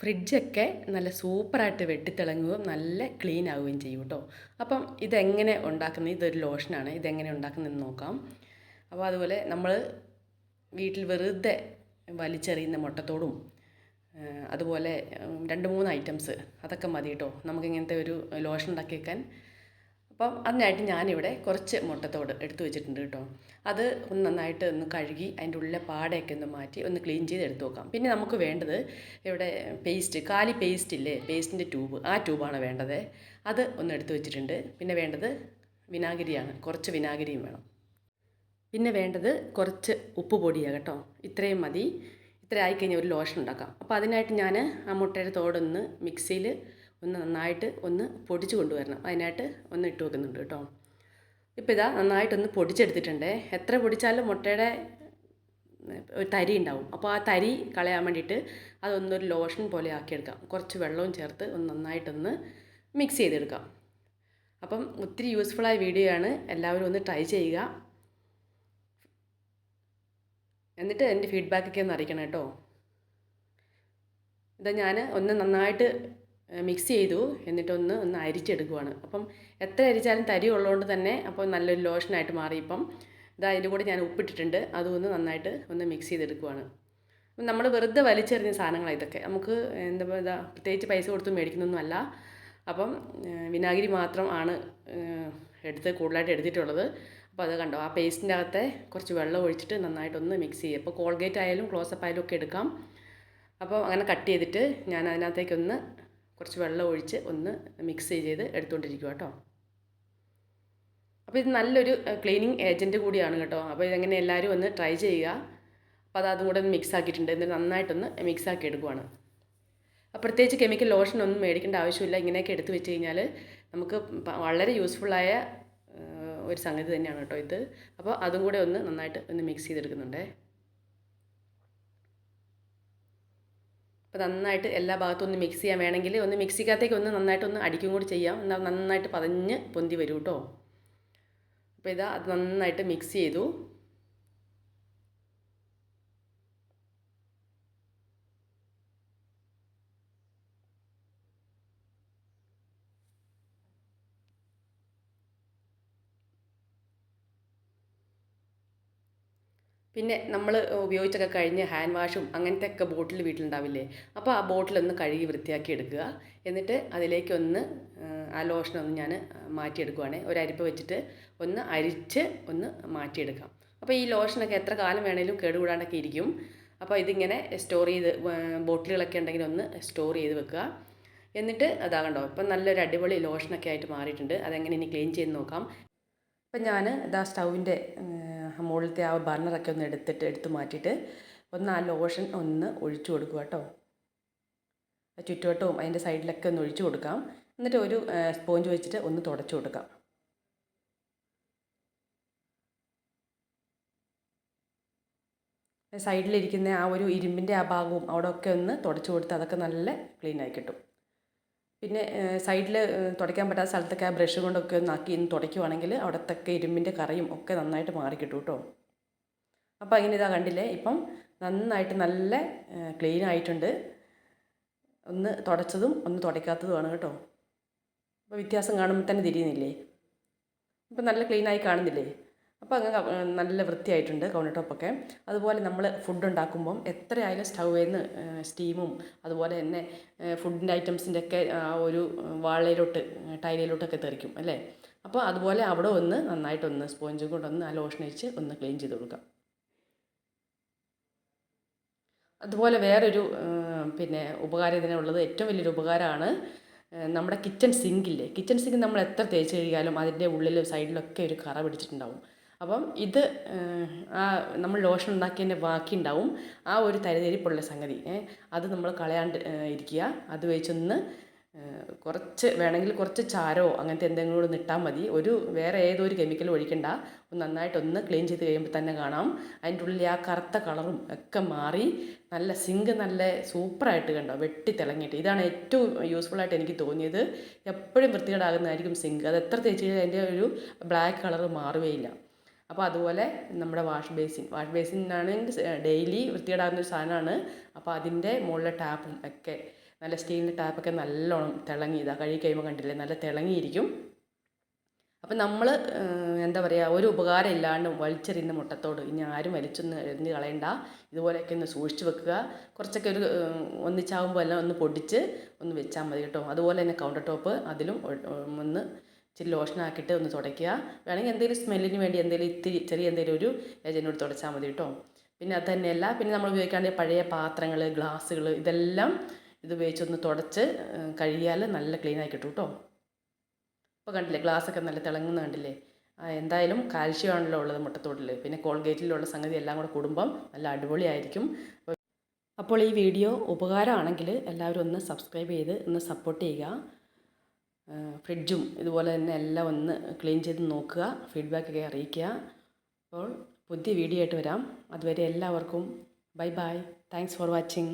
ഫ്രിഡ്ജൊക്കെ നല്ല സൂപ്പറായിട്ട് വെട്ടിത്തിളങ്ങുകയും നല്ല ക്ലീൻ ആവുകയും ചെയ്യും കേട്ടോ അപ്പം ഇതെങ്ങനെ ഉണ്ടാക്കുന്നത്? ഇതൊരു ലോഷനാണ് ഇതെങ്ങനെ ഉണ്ടാക്കുന്നതെന്ന് നോക്കാം. അപ്പോൾ അതുപോലെ നമ്മൾ വീട്ടിൽ വെറുതെ വലിച്ചെറിയുന്ന മുട്ടത്തോടും അതുപോലെ രണ്ട് മൂന്ന് ഐറ്റംസ് അതൊക്കെ മതി കേട്ടോ നമുക്കിങ്ങനത്തെ ഒരു ലോഷൻ ഉണ്ടാക്കി അപ്പം അതിനായിട്ട് ഞാനിവിടെ കുറച്ച് മുട്ടത്തോട് എടുത്തു വെച്ചിട്ടുണ്ട് കേട്ടോ. അത് ഒന്ന് നന്നായിട്ട് ഒന്ന് കഴുകി അതിന്റെ ഉള്ളിലെ പാടയൊക്കെ ഒന്ന് മാറ്റി ഒന്ന് ക്ലീൻ ചെയ്ത് എടുത്തു വെക്കാം. പിന്നെ നമുക്ക് വേണ്ടത് ഇവിടെ പേസ്റ്റ് കാലി പേസ്റ്റ് ഇല്ലേ? പേസ്റ്റിന്റെ ട്യൂബ്. ആ ട്യൂബാണ് വേണ്ടത്. അത് ഒന്ന് എടുത്തു വെച്ചിട്ടുണ്ട്. പിന്നെ വേണ്ടത് വിനാഗിരിയാണ്. കുറച്ച് വിനാഗിരിയും വേണം. പിന്നെ വേണ്ടത് കുറച്ച് ഉപ്പ് പൊടിയാണ് കേട്ടോ. ഇത്രയും മതി. ഇത്ര ആയിക്കഴിഞ്ഞാൽ ഒരു ലോഷൻ ഉണ്ടാക്കാം. അപ്പോൾ അതിനായിട്ട് ഞാൻ ആ മുട്ടയുടെ തോടൊന്ന് മിക്സിയിൽ ഒന്ന് നന്നായിട്ട് ഒന്ന് പൊടിച്ച് കൊണ്ടുവരണം. അതിനായിട്ട് ഒന്ന് ഇട്ട് വെക്കുന്നുണ്ട് കേട്ടോ. ഇപ്പോൾ ഇതാ നന്നായിട്ടൊന്ന് പൊടിച്ചെടുത്തിട്ടുണ്ട്. എത്ര പൊടിച്ചാലും മുട്ടയുടെ ഒരു തരി ഉണ്ടാവും. അപ്പോൾ ആ തരി കളയാൻ വേണ്ടിയിട്ട് അതൊന്നൊരു ലോഷൻ പോലെ ആക്കിയെടുക്കാം. കുറച്ച് വെള്ളവും ചേർത്ത് ഒന്ന് നന്നായിട്ടൊന്ന് മിക്സ് ചെയ്തെടുക്കാം. അപ്പം ഒത്തിരി യൂസ്ഫുള്ളായ വീഡിയോ ആണ്. എല്ലാവരും ഒന്ന് ട്രൈ ചെയ്യുക. എന്നിട്ട് എന്റെ ഫീഡ്ബാക്കൊക്കെ ഒന്ന് അറിയിക്കണം കേട്ടോ. ഇതാ ഞാൻ ഒന്ന് നന്നായിട്ട് മിക്സ് ചെയ്തു എന്നിട്ടൊന്ന് ഒന്ന് അരിച്ചെടുക്കുവാണ്. അപ്പം എത്ര അരിച്ചാലും തരി ഉള്ളതുകൊണ്ട് തന്നെ അപ്പോൾ നല്ലൊരു ലോഷനായിട്ട് മാറി ഇപ്പം. ഇതാ അതിന്റെ കൂടെ ഞാൻ ഉപ്പിട്ടിട്ടുണ്ട്. അതും ഒന്ന് നന്നായിട്ട് ഒന്ന് മിക്സ് ചെയ്തെടുക്കുവാണ്. അപ്പം നമ്മൾ വെറുതെ വലിച്ചെറിഞ്ഞ സാധനങ്ങളാണ് ഇതൊക്കെ. നമുക്ക് എന്താ പറയുക പ്രത്യേകിച്ച് പൈസ കൊടുത്ത് മേടിക്കുന്നൊന്നുമല്ല അപ്പം വിനാഗിരി മാത്രം ആണ് എടുത്ത് കൂടുതലായിട്ട് എടുത്തിട്ടുള്ളത്. അപ്പോൾ അത് കണ്ടോ ആ പേസ്റ്റിന്റെ അകത്തെ കുറച്ച് വെള്ളം ഒഴിച്ചിട്ട് നന്നായിട്ടൊന്ന് മിക്സ് ചെയ്യുക. അപ്പോൾ കോൾഗേറ്റ് ആയാലും ക്ലോസപ്പ് ആയാലും ഒക്കെ എടുക്കാം. അപ്പോൾ അങ്ങനെ കട്ട് ചെയ്തിട്ട് ഞാൻ അതിനകത്തേക്കൊന്ന് കുറച്ച് വെള്ളം ഒഴിച്ച് ഒന്ന് മിക്സ് ചെയ്ത് എടുത്തുകൊണ്ടിരിക്കുക കേട്ടോ അപ്പോൾ ഇത് നല്ലൊരു ക്ലീനിങ് ഏജന്റ് കൂടിയാണ് കേട്ടോ. അപ്പോൾ ഇതെങ്ങനെ എല്ലാവരും ഒന്ന് ട്രൈ ചെയ്യുക. അപ്പോൾ അത് അതും കൂടെ ഒന്ന് മിക്സ് ആക്കിയിട്ടുണ്ട്. എന്നിട്ട് നന്നായിട്ടൊന്ന് മിക്സ് ആക്കി എടുക്കുവാണ്. അപ്പോൾ പ്രത്യേകിച്ച് കെമിക്കൽ ലോഷൻ ഒന്നും മേടിക്കേണ്ട ആവശ്യമില്ല. ഇങ്ങനെയൊക്കെ എടുത്ത് വെച്ച് കഴിഞ്ഞാൽ നമുക്ക് വളരെ യൂസ്ഫുള്ളായ ഒരു സംഗതി തന്നെയാണ് കേട്ടോ ഇത്. അപ്പോൾ അതും കൂടെ ഒന്ന് നന്നായിട്ട് ഒന്ന് മിക്സ് ചെയ്തെടുക്കുന്നുണ്ടേ. അപ്പോൾ നന്നായിട്ട് എല്ലാ ഭാഗത്തും ഒന്ന് മിക്സ് ചെയ്യാൻ വേണമെങ്കിൽ ഒന്ന് മിക്സിക്കകത്തേക്ക് ഒന്ന് നന്നായിട്ട് ഒന്ന് അടിക്കും കൂടി ചെയ്യാം. എന്നാൽ നന്നായിട്ട് പതഞ്ഞ് പൊന്തി വരും കേട്ടോ അപ്പോൾ ഇതാ അത് നന്നായിട്ട് മിക്സ് ചെയ്തു. പിന്നെ നമ്മൾ ഉപയോഗിച്ചൊക്കെ കഴിഞ്ഞ് ഹാൻഡ് വാഷും അങ്ങനത്തെ ഒക്കെ ബോട്ടിൽ വീട്ടിലുണ്ടാവില്ലേ? അപ്പോൾ ആ ബോട്ടിലൊന്ന് കഴുകി വൃത്തിയാക്കി എടുക്കുക. എന്നിട്ട് അതിലേക്കൊന്ന് ആ, ലോഷൻ ഒന്ന് ഞാൻ മാറ്റിയെടുക്കുവാണ്. ഒരു അരിപ്പ് വെച്ചിട്ട് ഒന്ന് അരിച്ച് ഒന്ന് മാറ്റിയെടുക്കാം. അപ്പോൾ ഈ ലോഷനൊക്കെ എത്ര കാലം വേണേലും കേടുകൂടാണ്ടൊക്കെ ഇരിക്കും. അപ്പോൾ ഇതിങ്ങനെ സ്റ്റോർ ചെയ്ത് ബോട്ടിലുകളൊക്കെ ഉണ്ടെങ്കിൽ ഒന്ന് സ്റ്റോർ ചെയ്ത് വെക്കുക. എന്നിട്ട് അതാകണ്ടോ ഇപ്പം നല്ലൊരു അടിപൊളി ലോഷനൊക്കെ ആയിട്ട് മാറിയിട്ടുണ്ട്. അതെങ്ങനെ ഇനി ക്ലീൻ ചെയ്ത് നോക്കാം. ഇപ്പം ഞാൻ ഇതാ സ്റ്റൗവിന്റെ മുകളിലത്തെ ആ ബർണറൊക്കെ ഒന്ന് എടുത്തിട്ട് എടുത്ത് മാറ്റിയിട്ട് ഒന്ന് ആ ലോഷൻ ഒന്ന് ഒഴിച്ചു കൊടുക്കുക കേട്ടോ. ചുറ്റുവട്ടവും അതിന്റെ സൈഡിലൊക്കെ ഒന്ന് ഒഴിച്ചു കൊടുക്കാം. എന്നിട്ട് ഒരു സ്പോഞ്ച് വെച്ചിട്ട് ഒന്ന് തുടച്ചു കൊടുക്കാം. സൈഡിലിരിക്കുന്ന ആ ഒരു ഇരുമ്പിന്റെ ആ ഭാഗവും അവിടെയൊക്കെ ഒന്ന് തുടച്ചു കൊടുത്ത് അതൊക്കെ നല്ല ക്ലീൻ ആയി കിട്ടും. പിന്നെ സൈഡിൽ തുടയ്ക്കാൻ പറ്റാത്ത സ്ഥലത്തൊക്കെ ആ ബ്രഷ് കൊണ്ടൊക്കെ ഒന്ന് ആക്കി ഒന്ന് തുടയ്ക്കുവാണെങ്കിൽ അവിടത്തൊക്കെ ഇരുമ്പിന്റെ കറിയും ഒക്കെ നന്നായിട്ട് മാറി കിട്ടും. കേട്ടോ അപ്പോൾ അങ്ങനെ ഇതാ കണ്ടില്ലേ? ഇപ്പം നന്നായിട്ട് നല്ല ക്ലീൻ ആയിട്ടുണ്ട്. ഒന്ന് തുടച്ചതും ഒന്ന് തുടയ്ക്കാത്തതുമാണ് കേട്ടോ. അപ്പോൾ വ്യത്യാസം കാണുമ്പോൾ തന്നെ തിരിയുന്നില്ലേ? ഇപ്പം നല്ല ക്ലീനായി കാണുന്നില്ലേ? അപ്പോൾ അങ്ങ് നല്ല വൃത്തിയായിട്ടുണ്ട് കൗണ്ടർ ടോപ്പൊക്കെ അതുപോലെ നമ്മൾ ഫുഡ് ഉണ്ടാക്കുമ്പം എത്രയായാലും സ്റ്റൗവിൽ നിന്ന് സ്റ്റീമും അതുപോലെ തന്നെ ഫുഡിന്റെ ഐറ്റംസിന്റെ ഒക്കെ ആ ഒരു വാളയിലോട്ട് ടൈലയിലോട്ടൊക്കെ തെറിക്കും അല്ലേ? അപ്പോൾ അതുപോലെ അവിടെ ഒന്ന് നന്നായിട്ടൊന്ന് സ്പോഞ്ചും കൊണ്ടൊന്ന് ആ ലോഷൻ ഒന്ന് ക്ലീൻ ചെയ്ത് കൊടുക്കാം. അതുപോലെ വേറൊരു പിന്നെ ഉപകാരം ഇതിനുള്ളത് ഏറ്റവും വലിയൊരു ഉപകാരമാണ് നമ്മുടെ കിച്ചൺ സിങ്കില്ലേ കിച്ചൺ സിങ്ക് നമ്മൾ എത്ര തേച്ച് കഴുകിയാലും അതിന്റെ ഉള്ളിലും സൈഡിലൊക്കെ ഒരു കറ പിടിച്ചിട്ടുണ്ടാവും. അപ്പം ഇത് ആ നമ്മൾ ലോഷൻ ഉണ്ടാക്കിയതിന്റെ ബാക്കി ഉണ്ടാവും. ആ ഒരു തരിതരിപ്പുള്ള സംഗതി അത് നമ്മൾ കളയാണ്ട് ഇരിക്കുക. അത് വെച്ചൊന്ന് കുറച്ച് വേണമെങ്കിൽ കുറച്ച് ചാരോ അങ്ങനത്തെ എന്തെങ്കിലും കൂടെ ഇട്ടാൽ മതി. ഒരു വേറെ ഏതൊരു കെമിക്കൽ ഒഴിക്കണ്ട. ഒന്ന് നന്നായിട്ടൊന്ന് ക്ലീൻ ചെയ്ത് കഴിയുമ്പോൾ തന്നെ കാണാം. അതിന്റെ ഉള്ളിൽ ആ കറുത്ത കളറും ഒക്കെ മാറി നല്ല സിങ്ക് നല്ല സൂപ്പറായിട്ട് കണ്ടോ? വെട്ടി തിളങ്ങിയിട്ട്. ഇതാണ് ഏറ്റവും യൂസ്ഫുൾ ആയിട്ട് എനിക്ക് തോന്നിയത്. എപ്പോഴും വൃത്തികേടാകുന്നതായിരിക്കും സിങ്ക് അത് എത്ര തേച്ച് കഴിഞ്ഞാൽ അതിന്റെ ഒരു ബ്ലാക്ക് കളർ മാറുകയില്ല അപ്പോൾ അതുപോലെ നമ്മുടെ വാഷ് ബേസിൻ. വാഷ് ബേസിനാണെങ്കിൽ ഡെയിലി വൃത്തികേടാകുന്ന ഒരു സാധനമാണ്. അപ്പോൾ അതിന്റെ മുകളിലെ ടാപ്പും ഒക്കെ നല്ല സ്റ്റീലിന്റെ ടാപ്പൊക്കെ നല്ലോണം തിളങ്ങി ഇതാ കഴുകി കഴിയുമ്പോൾ കണ്ടില്ലേ? നല്ല തിളങ്ങിയിരിക്കും. അപ്പം നമ്മൾ എന്താ പറയുക ഒരു ഉപകാരം ഇല്ലാണ്ട് വലിച്ചെറിയുന്ന മുട്ടത്തോട് ഇനി ആരും വലിച്ചൊന്ന് എറിഞ്ഞ് കളയണ്ട. ഇതുപോലെയൊക്കെ ഒന്ന് സൂക്ഷിച്ച് വെക്കുക. കുറച്ചൊക്കെ ഒരു ഒന്നിച്ചാകുമ്പോൾ എല്ലാം ഒന്ന് പൊടിച്ച് ഒന്ന് വെച്ചാൽ മതി കേട്ടോ. അതുപോലെ തന്നെ കൗണ്ടർ ടോപ്പ് അതിലും ഒന്ന് ഇച്ചിരി ലോഷനാക്കിയിട്ട് ഒന്ന് തുടയ്ക്കുക. വേണമെങ്കിൽ എന്തെങ്കിലും സ്മെല്ലിന് വേണ്ടി എന്തെങ്കിലും ഇത്തിരി ചെറിയ എന്തെങ്കിലും ഒരു ഏജന്റോട് തുടച്ചാൽ മതി കേട്ടോ. പിന്നെ അത് തന്നെയല്ല പിന്നെ നമ്മൾ ഉപയോഗിക്കാണ്ട് പഴയ പാത്രങ്ങൾ ഗ്ലാസ്സുകൾ ഇതെല്ലാം ഇത് ഉപയോഗിച്ചൊന്ന് തുടച്ച് കഴിയാൽ നല്ല ക്ലീൻ ആയി കിട്ടും കേട്ടോ. ഇപ്പോൾ കണ്ടില്ലേ ഗ്ലാസ്സൊക്കെ നല്ല തിളങ്ങുന്ന കണ്ടില്ലേ? എന്തായാലും കാൽഷ്യം ആണല്ലോ ഉള്ളത് മുട്ടത്തോടിൽ പിന്നെ കോൾഗേറ്റിലുള്ള സംഗതി എല്ലാം കൂടെ കൂടുമ്പം നല്ല അടിപൊളിയായിരിക്കും. അപ്പോൾ- ഈ വീഡിയോ ഉപകാരമാണെങ്കിൽ എല്ലാവരും ഒന്ന് സബ്സ്ക്രൈബ് ചെയ്ത് ഒന്ന് സപ്പോർട്ട് ചെയ്യുക. ഫ്രിഡ്ജും ഇതുപോലെ തന്നെ എല്ലാം ഒന്ന് ക്ലീൻ ചെയ്ത് നോക്കുക ഫീഡ്ബാക്കൊക്കെ അറിയിക്കുക. അപ്പോൾ പുതിയ വീഡിയോ ആയിട്ട് വരാം. അതുവരെ എല്ലാവർക്കും bye bye thanks for watching